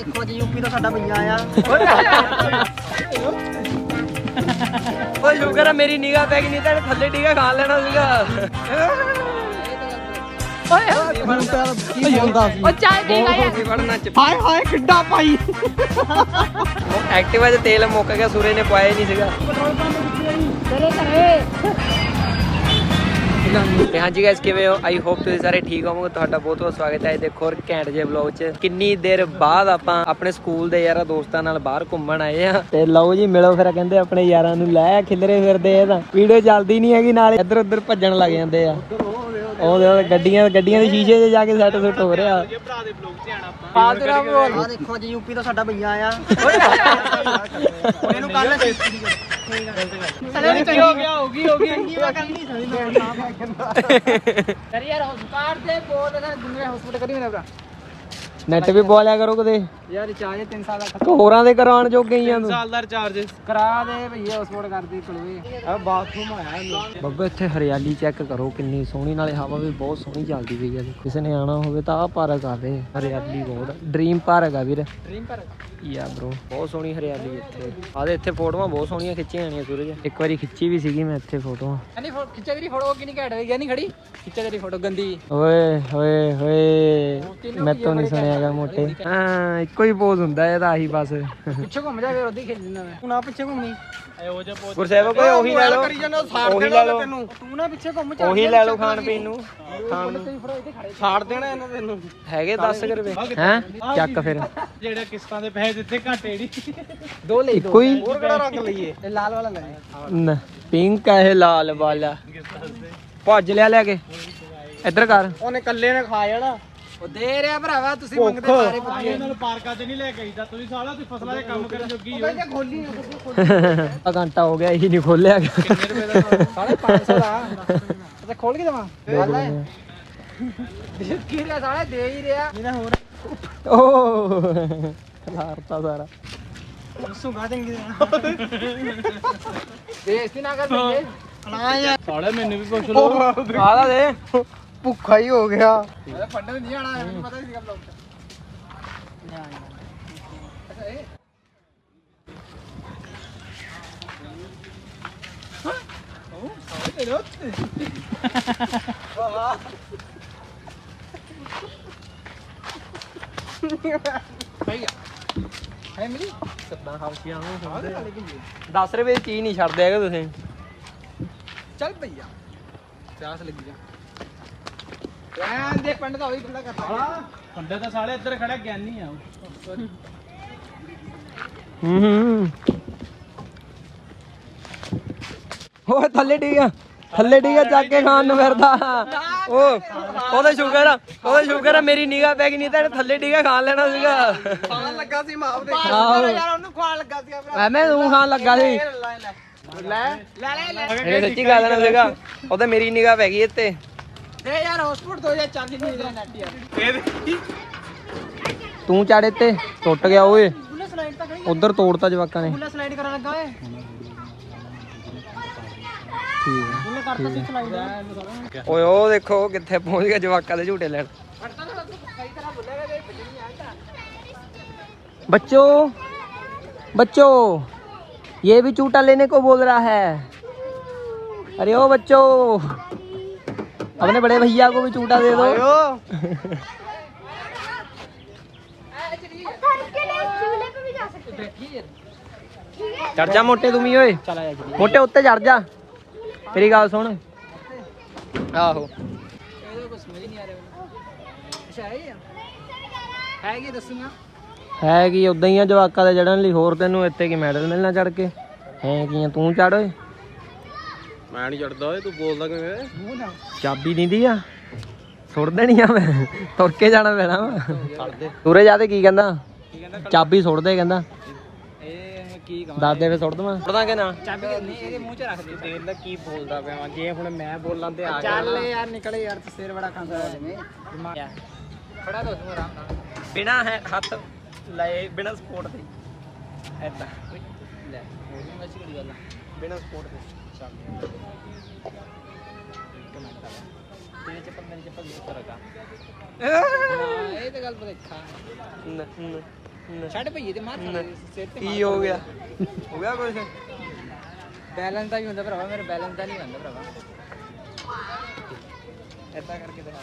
ਦੇਖੋ ਜੀ ਯੂਪੀ ਦਾ ਸਾਡਾ ਭਈਆ ਆਇਆ ਓਏ ਸ਼ੁਕਰ ਹੈ ਮੇਰੀ ਨਿਗਾਹ ਪੈ ਗਈ ਨਹੀਂ ਤਾਂ ਇਹਨੇ ਥੱਲੇ ਟੀਕਾ ਖਾ ਲੈਣਾ ਸੀਗਾ। ਕੀ ਬੋਲਦਾ ਸੀ। ਉਹ ਚਾਹ ਨਹੀਂ ਫੜਨਾ ਚ। ਹਾਏ ਹਾਏ ਕਿੱਡਾ ਪਾਈ। ਐਕਟਿਵਾ 'ਚ ਤੇਲ ਮੁੱਕ ਗਿਆ ਸੂਰੇ ਨੇ ਪਾਇਆ ਹੀ ਨਹੀਂ ਸੀਗਾ। ਤੇਰੇ ਘਰੇ। ਤੇ ਹਾਂਜੀ ਗਾਇਸ ਕਿਵੇਂ ਹੋ? ਆਈ ਹੋਪ ਤੁਸੀਂ ਸਾਰੇ ਠੀਕ ਹੋਵੋਗੇ। ਤੁਹਾਡਾ ਬਹੁਤ ਬਹੁਤ ਸਵਾਗਤ ਹੈ। ਦੇਖੋ ਹੋਰ ਘੈਂਟ ਜੇ ਵਲੌਗ 'ਚ। ਕਿੰਨੀ ਦੇਰ ਬਾਅਦ ਆਪਾਂ ਆਪਣੇ ਸਕੂਲ ਦੇ ਯਾਰਾਂ ਦੋਸਤਾਂ ਨਾਲ ਬਾਹਰ ਘੁੰਮਣ ਆਏ ਆ ਤੇ ਲਓ ਜੀ ਮਿਲੋ ਫਿਰ ਕਹਿੰਦੇ ਆਪਣੇ ਯਾਰਾਂ ਨੂੰ। ਲੈ ਖਿਲਰੇ ਫਿਰਦੇ ਇਹ ਤਾਂ। ਵੀਡੀਓ ਚੱਲਦੀ ਨਹੀਂ ਹੈਗੀ ਨਾਲ ਇੱਧਰ ਉੱਧਰ ਭੱਜਣ ਲੱਗ ਜਾਂਦੇ ਆ। ਉਹ ਦੇਖੋ ਗੱਡੀਆਂ ਗੱਡੀਆਂ ਦੇ ਸ਼ੀਸ਼ੇ 'ਚ ਜਾ ਕੇ ਸੈੱਟ ਸੁੱਟ ਹੋ ਰਿਹਾ। ਆ ਦੇਖੋ ਜੀ ਯੂਪੀ ਦਾ ਸਾਡਾ ਭਈਆ ਆਇਆ। ਇਹਨੂੰ ਕੱਲ ਸਲੇ ਵਿੱਚ ਹੋ ਗਿਆ ਹੋ ਗਈ ਹੋ ਗਈ ਅੰਗੀ ਵਾ ਕਰਨੀ ਕਰੀ ਯਾਰ ਹਸਪਤਾਲ ਦੇ ਬੋਲ ਨਾ ਦੁਨੀਆ ਹਸਪਤਾਲ ਕਰੀ ਮੇਰਾ ਭਰਾ। ਨੈਟ ਵੀ ਬੋਲਿਆ ਕਰੋ ਕਦੇ। ਯਾਰ ਰਿਚਾਰਜ 3 ਸਾਲ ਦਾ ਤੂੰ ਹੋਰਾਂ ਦੇ ਕਰਾਉਣ ਜੋਗੇ ਹੀ ਆ ਤੂੰ। ਦਾ ਰਿਚਾਰਜ ਕਰਾ ਦੇ ਭਈਆ ਹਸਪਤਾਲ ਕਰਦੀ ਕੁਲਵੇ। ਆ ਬਾਥਰੂਮ ਆਇਆ ਇਹਨੂੰ ਬੱਬਾ ਇੱਥੇ ਹਰਿਆਲੀ ਚੈੱਕ ਕਰੋ ਕਿੰਨੀ ਸੋਹਣੀ ਨਾਲੇ ਹਵਾ ਵੀ ਬਹੁਤ ਸੋਹਣੀ ਚੱਲਦੀ ਪਈ ਆ। ਕਿਸੇ ਨੇ ਆਣਾ ਹੋਵੇ ਤਾਂ ਆ ਪਾਰਕ ਆਵੇ ਹਰਿਆਲੀ ਬਹੁਤ ਡ੍ਰੀਮ ਪਾਰਕ ਆ ਵੀਰ। ਡ੍ਰੀਮ ਪਰ ਯਾ ਬ్రో ਬਹੁਤ ਸੋਹਣੀ ਹਰਿਆਲੀ ਇੱਥੇ। ਆਦੇ ਇੱਥੇ ਫੋਟੋਆਂ ਬਹੁਤ ਸੋਹਣੀਆਂ ਖਿੱਚੀਆਂ ਜਾਣੀਆਂ ਸੂਰਜ। ਇੱਕ ਵਾਰੀ ਖਿੱਚੀ ਵੀ ਸੀਗੀ ਮੈਂ ਇੱਥੇ ਫੋਟੋਆਂ। ਨਹੀਂ ਫੋਟੋ ਖਿੱਚਾ ਤੇਰੀ ਫੋਟੋ ਕਿੰਨੀ ਘੈਂਟ ਹੋਈ? ਨਹੀਂ ਖੜੀ। ਖਿੱਚਾ ਤੇਰੀ ਫੋਟੋ ਗੰਦੀ। ਓਏ ਹੋਏ ਹੋਏ ਮੈਂ ਤੋਂ ਨਹੀਂ ਸੁਣਿਆਗਾ ਮੋਟੇ। ਹਾਂ ਇੱਕੋ ਹੀ ਪੋਜ਼ ਹੁੰਦਾ ਇਹਦਾ ਆਹੀ ਬਸ। ਪਿੱਛੇ ਘੁੰਮ ਜਾ ਫਿਰ ਉਹਦੀ ਖੇਡ ਦਿੰਦਾ ਮੈਂ। ਤੂੰ ਨਾ ਪਿੱਛੇ ਘੁੰਮੀ। ਗੁਰਸੇਵਕ ਕੋਈ ਉਹੀ ਲੈ ਲਓ। ਉਹੀ ਲੈ ਲਓ। ਤੂੰ ਨਾ ਪਿੱਛੇ ਘੁੰਮ ਉਹੀ ਲੈ ਲਓ ਖਾਣ ਪੀਣ ਨੂੰ। ਖਾਣ ਨੂੰ। ਤੇਰੀ ਫੋਟੋ ਇੱਥੇ ਖੜੇ ਛਾੜ ਦੇਣਾ ਇਹਨਾਂ ਤੈਨੂੰ ਹੈਗੇ 10 ਰੁਪਏ। ਹੈ? ਚੱਕ ਫਿਰ। ਜਿਹੜੇ ਕਿਸ਼ਤਾਂ ਦੇ ਪੈਸੇ ਦਿੱਤੇ ਘਾਟੇ ਦੀ ਦੋ। ਲਈ ਇੱਕੋ ਹੀ। ਹੋਰ ਕਿਹੜਾ ਰੰਗ ਲਈਏ? ਇਹ ਲਾਲ ਵਾਲਾ ਲੈ ਨ ਪਿੰਕ ਹੈ ਇਹ ਲਾਲ ਵਾਲਾ। ਭੱਜ ਲਿਆ ਲੈ ਕੇ। ਇੱਧਰ ਕਰ। ਉਹਨੇ ਕੱਲੇ ਨੇ ਖਾ ਜਾਣਾ ਉਹ ਦੇ ਰਿਹਾ ਭਰਾਵਾ ਤੁਸੀਂ ਮੰਗਦੇ ਸਾਰੇ ਪੁੱਛੇ। ਨਾਲ ਪਾਰਕਾਂ 'ਚ ਨਹੀਂ ਲੈ ਕੇ ਆਈਦਾ। ਤੁਸੀਂ ਸਾਲਾ ਤੁਸੀਂ ਫਸਲਾਂ ਦੇ ਕੰਮ ਕਰਨ ਜੋਗੀ ਹੋ। ਖੋਲੀ ਆ ਘੰਟਾ ਹੋ ਗਿਆ ਇਹੀ ਨਹੀਂ ਖੋਲਿਆ ਗਿਆ ਸਾਲੇ? 500 ਦਾ। ਅੱਛਾ ਖੋਲ ਕੇ ਦਵਾ? ਕੀ ਰਿਹਾ ਸਾਲੇ ਦੇ ਹੀ ਰਿਹਾ। ਇਹਦਾ ਹੋਰ ਓ ਖਲਾਰਤਾ ਸਾਰਾ। ਸੁਗਾ ਚੰਗੀ ਬੇਇੱਜ਼ਤੀ ਨਾ ਕਰ ਨਾ ਯਾਰ ਸਾਲੇ ਮੈਨੂੰ ਵੀ ਪੁੱਛ ਲਓ। ਆਦਾ ਦੇ। ਭੁੱਖਾ ਹੀ ਹੋ ਗਿਆ। ਫੰਡ ਨਹੀਂ ਆਣਾ ਮੈਨੂੰ ਪਤਾ ਹੀ ਸੀਗਾ ਬਲੌਗ ਹੈ। ਮਿਲੀ? ਕਿੱਦਾਂ ਨੂੰ 10 ਰੁਪਏ ਦੀ ਚੀਜ਼ ਨਹੀਂ ਛੱਡਦੇ ਹੈਗੇ ਤੁਸੀਂ। ਚੱਲ ਭਈਆ। ਪਿਆਸ ਲੱਗੀ ਜਾ ਰਹਿਣ ਦੇ ਪਿੰਡ ਦਾ ਉਹੀ ਖੜਾ ਕਰਦਾ ਪੰਡੇ ਤਾਂ ਸਾਲੇ ਇੱਧਰ ਖੜਾ ਗਿਆਨੀ ਆ ਹੂੰ ਹੂੰ। ਓਏ ਥੱਲੇ ਡਿੱਗਾ ਥੱਲੇ ਡਿੱਗਾ ਚੱਕ ਕੇ ਖਾਣ ਨੂੰ ਫਿਰਦਾ। ਉਹ ਉਹਦਾ ਸ਼ੁਕਰ ਆ ਉਹਦਾ ਸ਼ੁਕਰ ਆ ਮੇਰੀ ਨਿਗਾਹ ਪੈ ਗਈ ਨਹੀਂ ਤਾਂ ਥੱਲੇ ਡਿੱਗਾ ਖਾਣ ਲੈਣਾ ਸੀਗਾ। ਖਾਣ ਲੱਗਾ ਸੀ ਮਾਪ ਦੇ ਯਾਰ ਉਹਨੂੰ ਖਵਾਣ ਲੱਗਾ ਸੀ ਐਵੇਂ ਤੂੰ ਖਾਣ ਲੱਗਾ ਸੀ। ਲੈ ਲੈ। ਲੈ। ਇਹਨੇ ਸੱਚੀ ਖਾ ਲੈਣਾ ਸੀਗਾ। ਉਹ ਤਾਂ ਮੇਰੀ ਨਿਗਾਹ ਪੈ ਗਈ ਇੱਥੇ। ਦੇ ਯਾਰ ਹਸਪਤਾਲ 2040 ਨਹੀਂ ਦੇ ਨੈਟ ਯਾਰ ਤੂੰ ਚਾੜੇ ਤੇ ਟੁੱਟ ਗਿਆ ਓਏ ਬੁੱਲੇ ਸਲਾਈਡ ਤਾਂ ਖੜੀ ਉਧਰ ਤੋੜਤਾ ਜਵਾਕਾਂ ਨੇ ਬੁੱਲੇ ਸਲਾਈਡ ਕਰਨ ਲੱਗਾ ਓਏ ਠੀਕ ਹੈ ਬੁੱਲੇ ਕਰਤਾ ਸੀ ਸਲਾਈਡ ਓਏ ਉਹ ਦੇਖੋ ਕਿੱਥੇ ਪਹੁੰਚ ਗਿਆ ਜਵਾਕਾਂ ਦੇ ਝੂਟੇ ਲੈਣ ਫੜਤਾ ਤਾਂ ਸਹੀ ਤਰ੍ਹਾਂ ਬੁੱਲੇਗਾ ਤੇ ਭੱਜਣੀ ਆਇਆ बच्चों बच्चों ये भी चूटा लेने को बोल रहा है अरे ओ बच्चों अपने बड़े भैया को भी चूटा दे दो चढ़ जा मोटे तुम ही ओए मोटे उत्ते चढ़ जा मेरी गल सुन आहो ਇਹਦਾ ਕੁਝ ਸਮਝ ਨਹੀਂ ਆ ਰਿਹਾ ਮੈਨੂੰ ਅੱਛਾ ਹੈ ਇਹ ਹੈ ਕੀ ਦੱਸੂਗਾ ਹੈ ਕੀ ਉਦਾਂ ਹੀ ਆ ਜਵਾਕਾਂ ਦੇ ਚੜਨ ਲਈ ਹੋਰ ਤੈਨੂੰ ਇੱਥੇ ਕੀ ਮੈਡਲ ਮਿਲਣਾ ਚੜ ਕੇ ਹੈ ਕੀ ਆ ਤੂੰ ਚੜ ਓਏ ਮੈਂ ਨਹੀਂ ਚੜਦਾ ਓਏ ਤੂੰ ਬੋਲਦਾ ਕਿਵੇਂ ਮੂੰਹ ਨਾ ਚਾਬੀ ਦਿੰਦੀ ਆ? ਸੁੱਟ ਦੇਣੀ ਆ ਮੈਂ। ਤੁਰ ਕੇ ਜਾਣਾ ਪੈਣਾ ਵਾ। ਤੁਰੇ ਜਾ ਤੇ ਕੀ ਕਹਿੰਦਾ? ਚਾਬੀ ਸੁੱਟ ਦੇ ਕਹਿੰਦਾ। ਇਹ ਕੀ ਦੱਸ ਦੇ ਫੇ ਸੁੱਟ ਦਵਾਂ। ਸੁੱਟਦਾ ਕਿ ਨਾ ਚਾਬੀ ਨਹੀਂ ਇਹਦੇ ਮੂੰਹ 'ਚ ਰੱਖ ਦੇ ਦੇਖ ਲੈ ਕੀ ਬੋਲਦਾ ਪਿਆ ਵਾਂ। ਜੇ ਹੁਣ ਮੈਂ ਬੋਲਾਂ ਤੇ ਆ ਚੱਲ ਯਾਰ ਨਿਕਲੇ ਯਾਰ ਤੇ ਸਿਰ ਬੜਾ ਖਾਂਦਾ ਜਿਵੇਂ। ਖੜਾ ਦੋ ਤੂੰ ਆਰਾਮ ਨਾਲ। ਬਿਨਾ ਹੈ ਹੱਥ ਲਾਏ ਬਿਨਾ ਸਪੋਰਟ ਦੇ। ਐਦਾਂ ਲੈ ਉਹਨੂੰ ਅੱਛੀ ਕਿਹੜੀ ਗੱਲ ਬਿਨਾ ਸਪੋਰਟ ਦੇ। ਇਹ ਤਾਂ ਗੱਲ ਪਰ ਦੇਖਾ ਨ- ਨ- ਛੱਡ ਭਈਏ ਤੇ ਮਾਰ ਸਿਰ ਤੇ ਕੀ ਹੋ ਗਿਆ? ਹੋ ਗਿਆ ਕੁਝ ਬੈਲੈਂਸ ਦਾ ਵੀ ਹੁੰਦਾ ਭਰਾਵਾ ਮੇਰੇ ਬੈਲੈਂਸ ਦਾ ਨਹੀਂ ਹੁੰਦਾ ਭਰਾਵਾ। ਏਦਾਂ ਕਰਕੇ ਦਿਖਾ।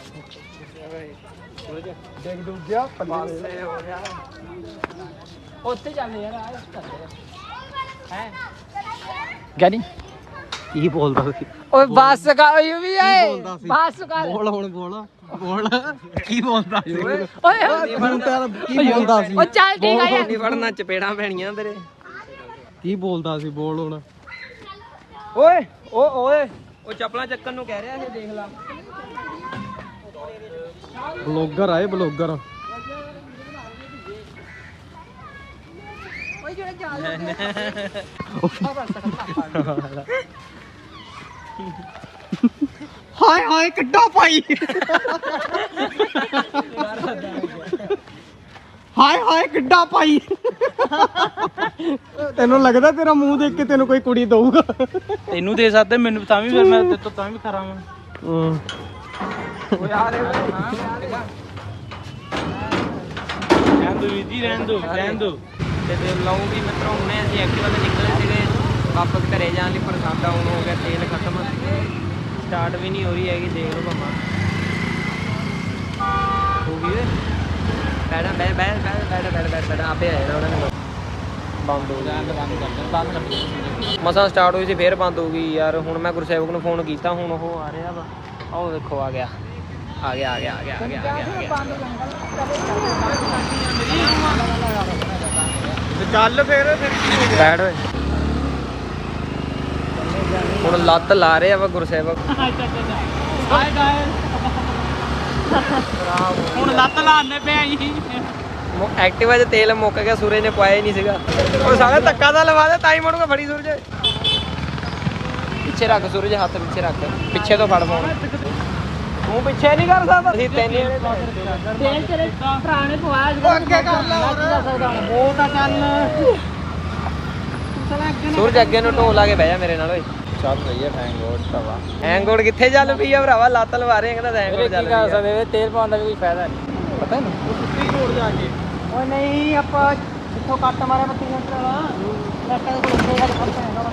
ਡਿੱਗ ਡੁੱਗ ਗਿਆ ਪਾਸੇ ਹੋ ਗਿਆ। ਉੱਥੇ ਚੱਲ ਯਾਰ ਆ ਹੈ? ਗੈਨੀ ਕੀ ਬੋਲਦਾ ਸੀ? ਓਏ ਬੱਸ ਕਾ ਓਏ ਵੀ ਆਏ। ਬੱਸ ਕਰ। ਬੋਲ ਹੁਣ ਬੋਲ ਬੋਲ। ਕੀ ਬੋਲਦਾ ਸੀ? ਓਏ ਹੁਣ ਤੇਰਾ ਕੀ ਬੋਲਦਾ ਸੀ? ਓ ਚੱਲ ਠੀਕ ਆ ਯਾਰ। ਨਹੀਂ ਫੜਨਾ ਚਪੇੜਾਂ ਪੈਣੀਆਂ ਤੇਰੇ। ਕੀ ਬੋਲਦਾ ਸੀ? ਬੋਲ ਹੁਣ। ਓਏ ਓ ਓਏ। ਉਹ ਚੱਪਲਾਂ ਚੱਕਣ ਨੂੰ ਕਹਿ ਰਿਹਾ ਇਹ ਦੇਖ ਲਾ। ਬਲੌਗਰ ਆਏ ਬਲੌਗਰ। ਓਏ ਜਿਹੜਾ ਚੱਲ ਆ। ਬੱਸ ਕਰ ਹਾਏ ਹਾਏ ਕਿੱਡਾ ਪਾਈ ਹਾਏ ਹਾਏ ਕਿੱਡਾ ਪਾਈ ਤੈਨੂੰ ਲੱਗਦਾ ਤੇਰਾ ਮੂੰਹ ਦੇਖ ਕੇ ਤੈਨੂੰ ਕੋਈ ਕੁੜੀ ਦਊਗਾ? ਤੈਨੂੰ ਦੇ ਸਕਦੇ ਮੈਨੂੰ ਤਾਂ ਵੀ ਫਿਰ ਮੈਂ ਤੇ ਤੋਂ ਤਾਂ ਵੀ ਕਰਾਂਗਾ ਹੂੰ। ਓਏ ਆ ਰੇ ਰਹਿਣ ਦੋ ਵੀਰ ਜੀ ਰਹਿਣ ਦੋ ਰਹਿਣ ਦੋ। ਤੇ ਵੀ ਮਿੱਤਰੋ ਹੁਣੇ ਅਸੀਂ ਐਕਟਿਵਾ ਤੇ ਨਿਕਲੇ ਸੀਗੇ। ਵਾਪਸ ਘਰੇ ਜਾਣ ਲਈ ਪਰ ਸਾਡਾ ਹੁਣ ਹੋ ਗਿਆ ਤੇਲ ਖਤਮ। ਸਟਾਰਟ ਵੀ ਨਹੀਂ ਹੋ ਰਹੀ ਹੈਗੀ ਦੇਖ ਲਓ ਭਾਮਾ ਹੋ ਗਈ ਵੇ ਬੈਠਾ ਬੈ ਬੈ ਬੈ ਬੈਠਾ ਬੈਠਾ ਬੈਠਾ ਬੈਠਾ ਆਪੇ ਆਇਆ ਉਹਨਾਂ ਨੇ ਬੰਦ ਹੋ ਗਿਆ ਬੰਦ ਕਰ ਬੰਦ ਕਰ ਮਸਾਂ ਸਟਾਰਟ ਹੋਈ ਸੀ ਫੇਰ ਬੰਦ ਹੋ ਗਈ ਯਾਰ। ਹੁਣ ਮੈਂ ਗੁਰਸੇਵਕ ਨੂੰ ਫੋਨ ਕੀਤਾ ਹੁਣ ਉਹ ਆ ਰਿਹਾ ਵਾ। ਆਹ ਦੇਖੋ ਆ ਗਿਆ। ਆ ਗਿਆ ਆ ਗਿਆ ਆ ਗਿਆ ਆ ਗਿਆ ਆ ਗਿਆ ਆ ਗਿਆ। ਚੱਲ ਫੇਰ ਫਿਰ ਬੈਠ ਓਏ। ਹੁਣ ਲੱਤ ਲਾ ਰਿਹਾ ਵਾ ਗੁਰਸੇਵਕ। ਹਾਏ ਗਾਇਸ ਹੁਣ ਲੱਤ ਲਾਣੇ ਪਿਆ ਜੀ। ਮੋ- ਐਕਟਿਵਾ 'ਚ ਤੇਲ ਮੁੱਕ ਗਿਆ ਸੂਰਜ ਨੇ ਪਾਇਆ ਹੀ ਨਹੀਂ ਸੀਗਾ। ਉਹ ਸਾਲਾ ਧੱਕਾ ਤਾਂ ਲਵਾ ਦੇ ਤਾਂ ਹੀ ਮੁੜੂਗਾ ਫੜੀ ਸੂਰਜ। ਪਿੱਛੇ ਰੱਖ ਸੂਰਜ ਹੱਥ ਪਿੱਛੇ ਰੱਖ। ਪਿੱਛੇ ਤੋਂ ਫੜ ਫੋਨ। ਤੂੰ ਪਿੱਛੇ ਨਹੀਂ ਕਰ ਸਕਦਾ। ਅਸੀਂ ਤੈਨੂੰ ਤੇਲ ਤੇਰੇ ਭਰਾ ਨੇ ਪਵਾਇਆ ਜਿਹੜਾ ਅੱਗੇ ਕਰ ਲੈ ਉਹ ਤਾਂ ਚੱਲ। ਸੂਰਜ ਅੱਗੇ ਨੂੰ ਢੋਲ ਲਾ ਕੇ ਬਹਿ ਜਾ ਮੇਰੇ ਨਾਲ ਓਏ। ਚੱਲ ਰਹੀ ਹੈ ਹੈਂਗਆਊਟ ਤਵਾ ਹੈਂਗੋੜ ਕਿੱਥੇ ਚੱਲ ਪਈ ਆ ਭਰਾਵਾ? ਲੱਤ ਲਵਾ ਰਹੇ ਕਹਿੰਦਾ ਹੈਂਗੋੜ ਚੱਲ ਪਈ ਆ। ਸਕਦੇ ਤੇਲ ਪਾਉਣ ਦਾ ਵੀ ਕੋਈ ਫਾਇਦਾ ਨਹੀਂ। ਪਤਾ ਨਹੀਂ। ਓਏ ਨਹੀਂ ਆਪਾਂ ਜਿੱਥੋਂ ਕੱਟ ਮਾਰਿਆ 32 ਸੈਂਟਰ ਵਾਲਾ ਲੱਟਾਂ ਦੇ ਕੋਲ ਉੱਥੇ ਵਾਲਾ ਫ਼ਰਕ ਹੈਗਾ ਵਾ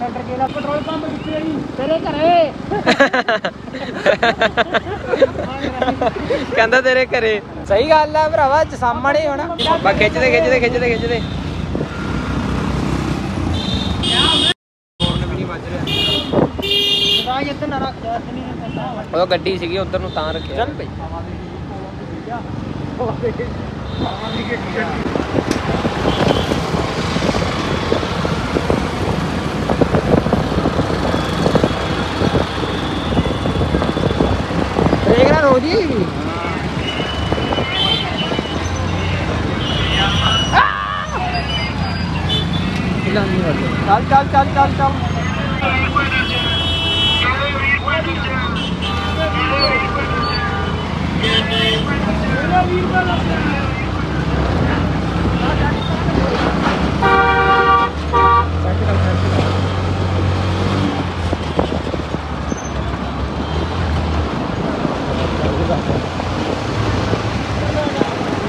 ਸੈਂਟਰ ਕੇ ਪੈਟਰੋਲ ਪੰਪ ਕਿੱਥੇ ਹੈ ਜੀ। ਤੇਰੇ ਘਰੇ। ਕਹਿੰਦਾ ਤੇਰੇ ਘਰੇ। ਸਹੀ ਗੱਲ ਆ ਭਰਾਵਾ ਚ ਸਾਹਮਣੇ ਹੋਣਾ। ਬਾ ਖਿੱਚਦੇ ਖਿੱਚਦੇ ਖਿੱਚਦੇ ਖਿੱਚਦੇ ਰਾਜ ਇੱਥੇ ਨਾ ਰੱਖ ਜਾ ਇੱਥੇ ਨਹੀਂ ਪੈਂਦਾ ਉਹ ਗੱਡੀ ਸੀਗੀ ਉਧਰ ਨੂੰ ਤਾਂ ਰੱਖਿਆ ਚੱਲ। ਬਈ। ਦੇਖ ਰਾਂ ਰੋਜੀ ਚੱਲ ਚੱਲ ਚੱਲ ਚੱਲ ਚੱਲ।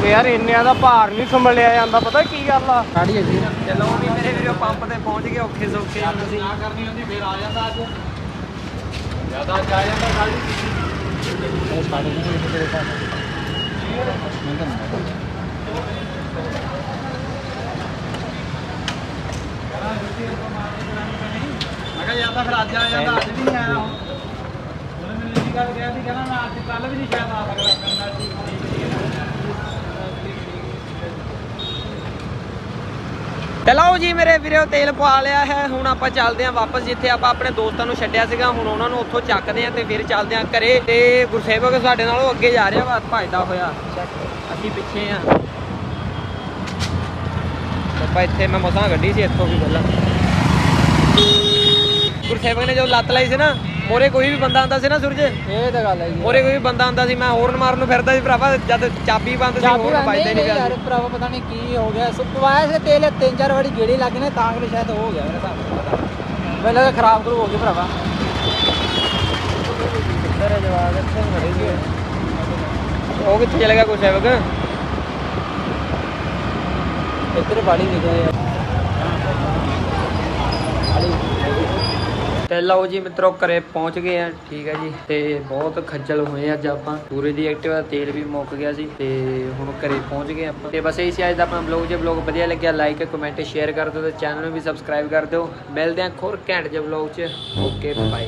ਯਾਰ ਇੰਨਿਆਂ ਦਾ ਭਾਰ ਨਹੀਂ ਸੰਭਲਿਆ ਜਾਂਦਾ ਪਤਾ ਕੀ ਗੱਲ ਆ? ਸਾੜੀ ਹੈ ਜੀ। ਚਲੋ ਵੀ ਮੇਰੇ ਵੀਰੋ ਪੰਪ ਤੇ ਪਹੁੰਚ ਗਏ ਔਖੇ ਸੌਖੇ। ਅਸੀਂ ਕਰਨੀ ਹੁੰਦੀ ਫੇਰ ਆ ਜਾਂਦਾ ਅੱਜ। ਜ਼ਿਆਦਾ ਅੱਜ ਆ ਜਾਂਦਾ ਕੱਲ ਮੈਂ ਕਿਹਾ ਜਾਂਦਾ ਫਿਰ ਅੱਜ ਆ ਜਾਂਦਾ ਅੱਜ ਵੀ ਨਹੀਂ ਆਇਆ ਹੁਣ। ਉਹਨੇ ਮੈਨੂੰ ਇਹ ਗੱਲ ਕਿਹਾ ਸੀ, ਕਹਿੰਦਾ ਮੈਂ ਅੱਜ ਕੱਲ ਵੀ ਨਹੀਂ ਸ਼ਾਇਦ ਆ ਸਕਦਾ ਕਹਿੰਦਾ ਠੀਕ ਠੀਕ ਠੀਕ ਤੇ ਲਓ ਜੀ ਮੇਰੇ ਵੀਰੋ, ਤੇਲ ਪਵਾ ਲਿਆ ਹੈ। ਹੁਣ ਆਪਾਂ ਚੱਲਦੇ ਆਂ ਵਾਪਸ, ਜਿੱਥੇ ਆਪਾਂ ਆਪਣੇ ਦੋਸਤਾਂ ਨੂੰ ਛੱਡਿਆ ਸੀਗਾ। ਹੁਣ ਉਹਨਾਂ ਨੂੰ ਉੱਥੋਂ ਚੱਕਦੇ ਆਂ ਤੇ ਫਿਰ ਚੱਲਦੇ ਆਂ ਘਰੇ। ਤੇ ਗੁਰਸੇਵਕ ਸਾਡੇ ਨਾਲੋਂ ਅੱਗੇ ਜਾ ਰਿਹਾ ਵਾ, ਭਜਦਾ ਹੋਇਆ। ਅਸੀਂ ਪਿੱਛੇ ਆਂ ਆਪਾਂ ਇੱਥੇ ਮੈਂ ਮਸਾਂ ਗੱਡੀ ਸੀ, ਇੱਥੋਂ ਵੀ ਪਹਿਲਾਂ ਗੁਰਸੇਵਕ ਨੇ ਜੋ ਲੱਤ ਲਾਈ ਸੀ ਨਾ ਮੋਰੇ ਕੋਈ ਵੀ ਬੰਦਾ ਆਂਦਾ ਸੀ ਨਾ ਸੂਰਜ? ਇਹ ਤਾਂ ਗੱਲ ਹੈ ਜੀ। ਮੋਰੇ ਕੋਈ ਵੀ ਬੰਦਾ ਆਂਦਾ ਸੀ ਮੈਂ ਹੋਰਨ ਮਾਰਨ ਨੂੰ ਫਿਰਦਾ ਸੀ ਭਰਾਵਾ ਜਦ ਚਾਬੀ ਬੰਦ ਸੀ ਚਾਬੀ ਹੋਰ ਵੱਜਦਾ ਨਹੀਂ ਯਾਰ ਭਰਾਵਾ ਪਤਾ ਨਹੀਂ ਕੀ ਹੋ ਗਿਆ। ਸੁ ਪਵਾਇਆ ਸੀ ਤੇਲ ਤਿੰਨ ਚਾਰ ਵਾਰੀ ਗੇੜੇ ਲੱਗ ਨੇ ਤਾਂ ਕਿ ਸ਼ਾਇਦ ਹੋ ਗਿਆ ਮੇਰੇ ਹਿਸਾਬ। ਮੈਨੂੰ ਲੱਗਾ ਖਰਾਬ ਕਰੂ ਹੋ ਗਿਆ ਭਰਾਵਾ। ਤੇਰੇ ਜਵਾਬ ਇੱਥੇ ਖੜੇ ਸੀ। ਉਹ ਕਿੱਥੇ ਚਲੇ ਗਿਆ ਗੁਰਸੇਵਕ ਇੱਧਰ ਬਾੜੀ ਨਿਕਲੇ ਆ। ਤੇ ਲਓ ਜੀ ਮਿੱਤਰੋ ਘਰੇ ਪਹੁੰਚ ਗਏ ਆ, ਠੀਕ ਹੈ ਜੀ। ਤੇ ਬਹੁਤ ਖੱਜਲ ਹੋਏ ਅੱਜ ਆਪਾਂ। ਪੂਰੇ ਦੀ ਐਕਟਿਵਾ ਦਾ ਤੇਲ ਵੀ ਮੁੱਕ ਗਿਆ ਸੀ। ਤੇ ਹੁਣ ਘਰੇ ਪਹੁੰਚ ਗਏ ਆਪਾਂ। ਤੇ ਬਸ ਇਹੀ ਸੀ ਅੱਜ ਦਾ ਆਪਣਾ ਬਲੌਗ ਜੇ ਬਲੌਗ ਵਧੀਆ ਲੱਗਿਆ ਲਾਈਕ ਕਮੈਂਟ ਸ਼ੇਅਰ ਕਰ ਦਿਓ ਤੇ ਚੈਨਲ ਨੂੰ ਵੀ ਸਬਸਕ੍ਰਾਈਬ ਕਰ ਦਿਓ। ਮਿਲਦੇ ਆਂ ਖੁਰ ਘੈਂਟ ਜੇ ਬਲੌਗ 'ਚ। Okay bye